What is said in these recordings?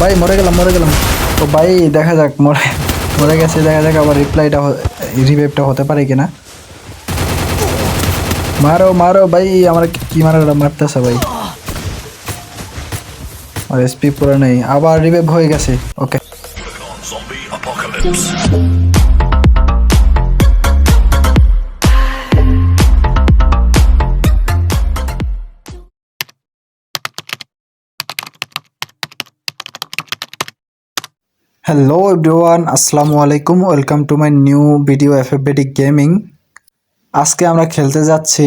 ভাই, মরে গেলাম মরে গেলাম। তো ভাই, দেখা যাক, মরে মরে গেছে, দেখা যাক আবার রিপ্লাইটা রিভেভটা হতে পারে কিনা। মারো মারো, ভাই, আমার কি মারাটা মারতেছে ভাই। আর এসপি পুরো নেই। আবার রিভেভ হয়ে গেছে। ওকে হ্যালো এভরিওয়ান আসসালামু আলাইকুম welcome to my new video F F B D gaming আজকে আমরা খেলতে যাচ্ছি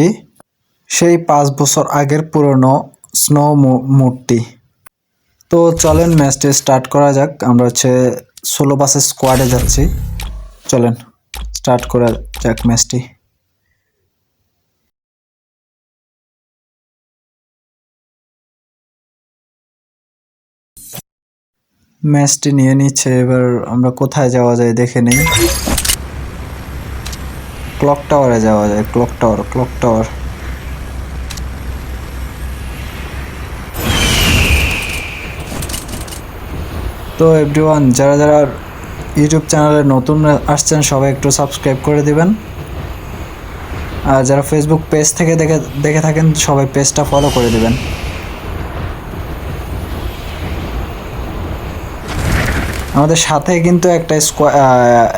সেই পাঁচ বছর আগের পুরনো স্নো মূর্তি। তো চলেন ম্যাচটি স্টার্ট করা যাক, আমরা হচ্ছে ষোলো বাসের স্কোয়াডে যাচ্ছি। চলেন স্টার্ট করা যাক ম্যাচটি ম্যাচটি নিয়ে নিচ্ছে, এবার আমরা কোথায় যাওয়া যায় দেখে নেই। ক্লক টাওয়ারে যাওয়া যায়, ক্লক টাওয়ার ক্লক টাওয়ার। তো এভরিওয়ান যারা যারা ইউটিউব চ্যানেলে নতুন আসছেন, সবাই একটু সাবস্ক্রাইব করে দিবেন। আর যারা ফেসবুক পেজ থেকে দেখে দেখে থাকেন, সবাই পেজটা ফলো করে দিবেন। আমাদের সাথে কিন্তু একটা স্কোয়া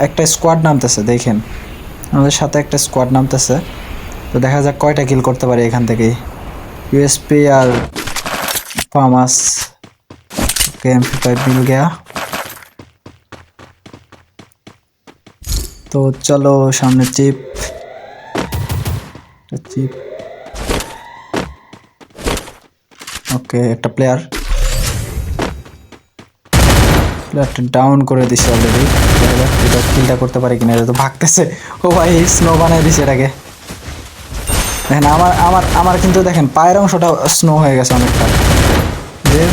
একটা স্কোয়াড নামতেছে, দেখেন। আমাদের সাথে একটা স্কোয়াড নামতেছে। তো দেখা যাক কয়টা কিল করতে পারি এখান থেকেই। ইউএসপি আর ফার্মাস ফাইভ মিল গয়া তো চলো সামনে চিপ চিপ ওকে একটা প্লেয়ার ডাউন করে দিছে অলরেডি এটা কিলটা করতে পারে কিনা, এটা তো ভাগতেছে। ও ভাই স্নো বানাই দিছে এটাকে দেখেন, আমার আমার আমার কিন্তু দেখেন, পায়ের অংশটা স্নো হয়ে গেছে অনেকটা। যে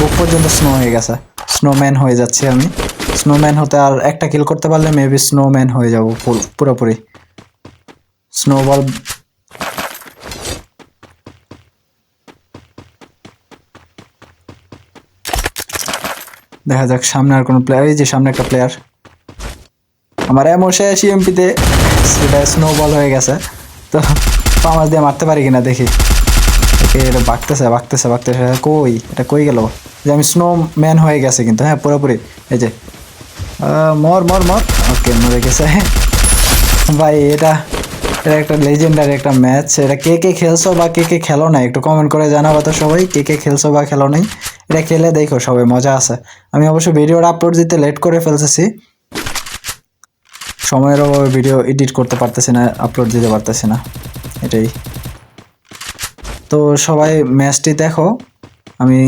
বুক পর্যন্ত স্নো হয়ে গেছে। স্নোম্যান হয়ে যাচ্ছে আমি। স্নোম্যান হতে আর একটা কিল করতে পারলে মেবি স্নোম্যান হয়ে যাব পুর- পুরোপুরি। স্নোবল দেখা যাক, সামনে আর কোনো প্লেয়ার এই যে সামনে একটা প্লেয়ার আমার এমন শেষ ইএমপিতে সেটা স্নোবল হয়ে গেছে। তো পামাস দিয়ে মারতে পারি কিনা দেখি। এটা বাগতেছে বাগতেছে বাগতেছে। কই? এটা কই গেল? যে আমি স্নো ম্যান হয়ে গেছে কিন্তু হ্যাঁ পুরোপুরি। এই যে। মর মর মর। ওকে, মরে গেছে। ভাই, এটা এটা একটা লেজেন্ডারি একটা ম্যাচ এটা কে কে খেলছো বা কে কে খেলো না একটু কমেন্ট করে জানাব তো সবাই। কে কে খেলছো বা খেলো নাই? এটা খেলে দেখো সবাই মজা আছে। আমি অবশ্য ভিডিওটা আপলোড দিতে লেট করে ফেলতেছি। সময়ের অভাবে ভিডিও এডিট করতে পারতেছি না আপলোড দিতে পারতেছি না। এটাই। তো সবাই ম্যাচটি দেখো। আমি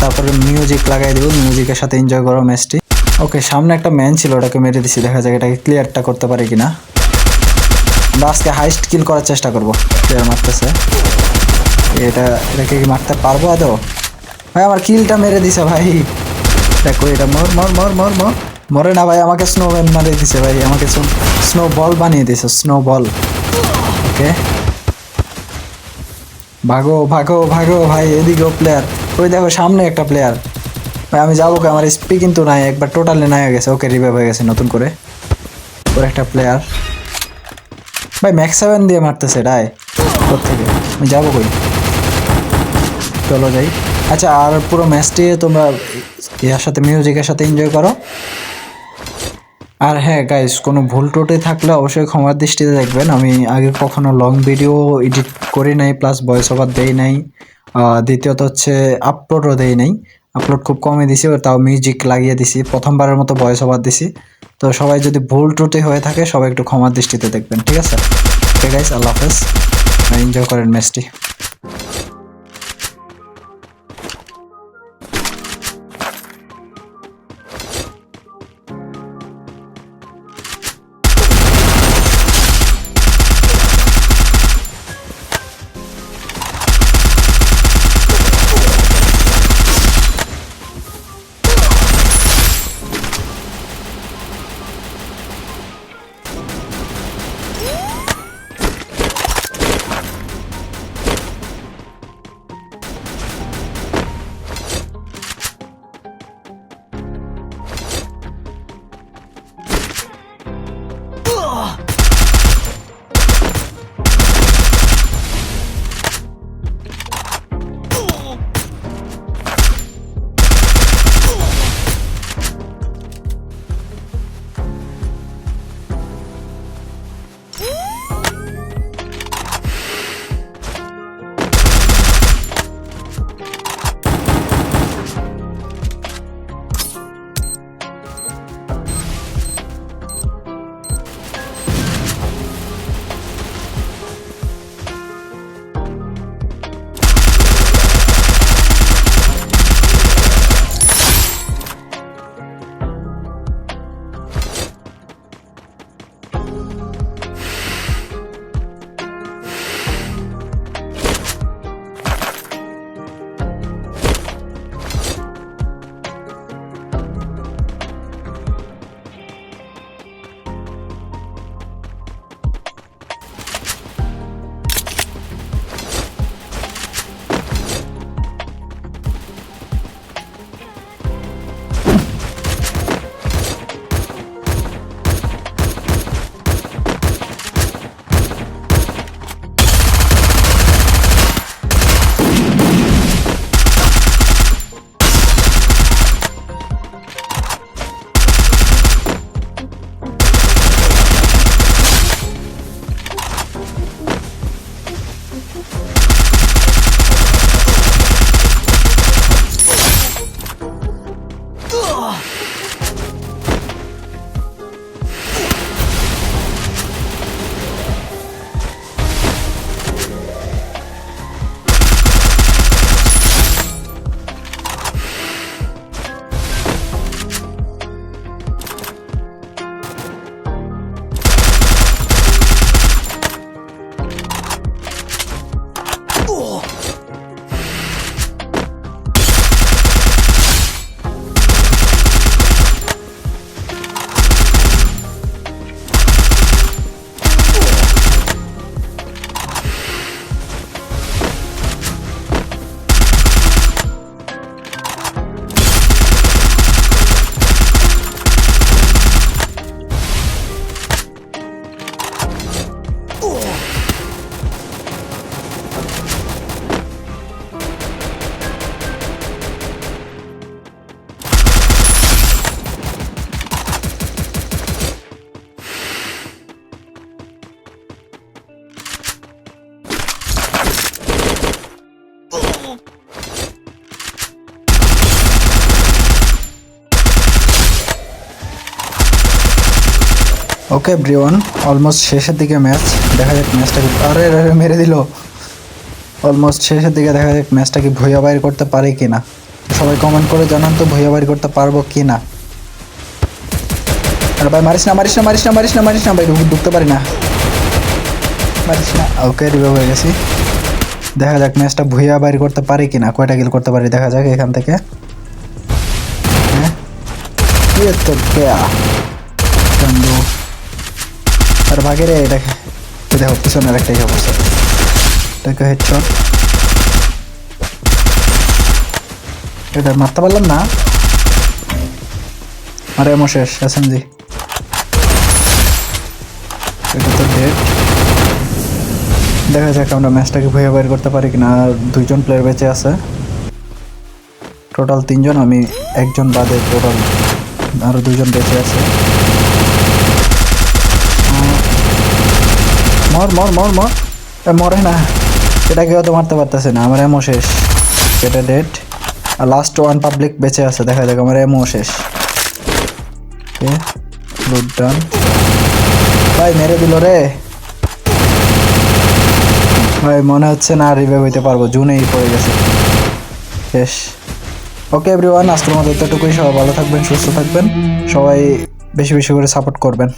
তারপরে মিউজিক লাগাই দেবো। মিউজিকের সাথে এনজয় করো ম্যাচটি ওকে সামনে একটা ম্যান ছিল, ওটাকে মেরে দিছি। দেখা যাক এটাকে ক্লিয়ারটা করতে পারি কিনা। আমরা আজকে হাইস্ট কিল করার চেষ্টা করব। ক্লিয়ার মারতেছে। এটা, এটাকে কি মারতে পারব আদৌ? ভাই, আমার কিলটা মেরে দিছে ভাই। দেখো এটা, মর মর মর মর মর। মরে না ভাই, আমাকে স্নো ম্যান মারে দিছে ভাই। আমাকে স্নো বল বানিয়ে দিছে স্নো বল ওকে ভাগো ভাগো ভাগো ভাই এদিকেও প্লেয়ার ওই দেখো, সামনে একটা প্লেয়ার ভাই, আমি যাব কি? আমার স্পি কিন্তু নাই, একবার টোটালি নাই হয়ে গেছে। ওকে রিভাইভ হয়ে গেছে নতুন করে। ওর একটা প্লেয়ার ভাই ম্যাক্স সেভেন দিয়ে মারতেছে রায় থেকে আমি যাব কই? চলো যাই। আচ্ছা আর পুরো ম্যাচটি তোমরা ইয়ার সাথে মিউজিকের সাথে এনজয় করো। আর হ্যাঁ গাইস কোনো ভুল ত্রুটি থাকলে অবশ্যই ক্ষমার দৃষ্টিতে দেখবেন। আমি আগে কখনো লং ভিডিও এডিট করি নাই প্লাস ভয়েস ওভার দেই নাই। দ্বিতীয়ত হচ্ছে আপলোডও দেই নাই। আপলোড খুব কমই দিছি তাও মিউজিক লাগিয়ে দিছি। প্রথমবারের মতো ভয়েস ওভার দিছি। তো সবাই যদি ভুল ত্রুটি হয়ে থাকে, সবাই একটু ক্ষমার দৃষ্টিতে দেখবেন, ঠিক আছে? ঠিক গাইস আল্লাহ হাফেজ। এনজয় করেন ম্যাচটি। ওকে ব্রিওয়ান অলমোস্ট শেষের দিকে ম্যাচ দেখা যাক ম্যাচটা কি আরে আরে মেরে দিল। অলমোস্ট শেষের দিকে দেখা যাক ম্যাচটা কি ভুইয়া বাইর করতে পারে কি না সবাই কমেন্ট করে জানান তো ভুইয়া বাইর করতে পারব কি না আর ভাই, মারিস না মারিস না মারিস না মারিস না মারিস না, ভাই ঢুকতে পারি না। মারিস না। ওকে রিভাইভ হয়ে গেছি। দেখা যাক ম্যাচটা ভুইয়া বাইর করতে পারি কি না কয়টা কিল করতে পারি দেখা যাক এখান থেকে। হ্যাঁ? তো আর ভাগে রে এটাকে এই দেখো পিছনের একটাই অবস্থা। এটাকে হেডশট এটা মারতে পারলাম না। আরে এমন শেষ এটা তো ডেট দেখা যাক আমরা ম্যাচটাকে ভুয়ে বাইর করতে পারি কিনা। আর দুইজন প্লেয়ার বেঁচে আছে। টোটাল তিনজন, আমি একজন বাদে টোটাল আরও দুজন বেঁচে আছে। মর মর মর মর। মরে না। এটা কেউ তো মারতে পারতেছে না। আমার এমও শেষ। এটা ডেট আর লাস্ট ওয়ান পাবলিক বেঁচে আছে। দেখা যাক, আমার এমও শেষ। ডান ভাই, মেরে দিল রে। ভাই, মনে হচ্ছে না রিভাইভ হইতে পারব। জুনেই পড়ে গেছে। শেষ। ওকে এভরিওয়ান আজকের মতো এতটুকুই। সবাই ভালো থাকবেন, সুস্থ থাকবেন। সবাই বেশি বেশি করে সাপোর্ট করবেন।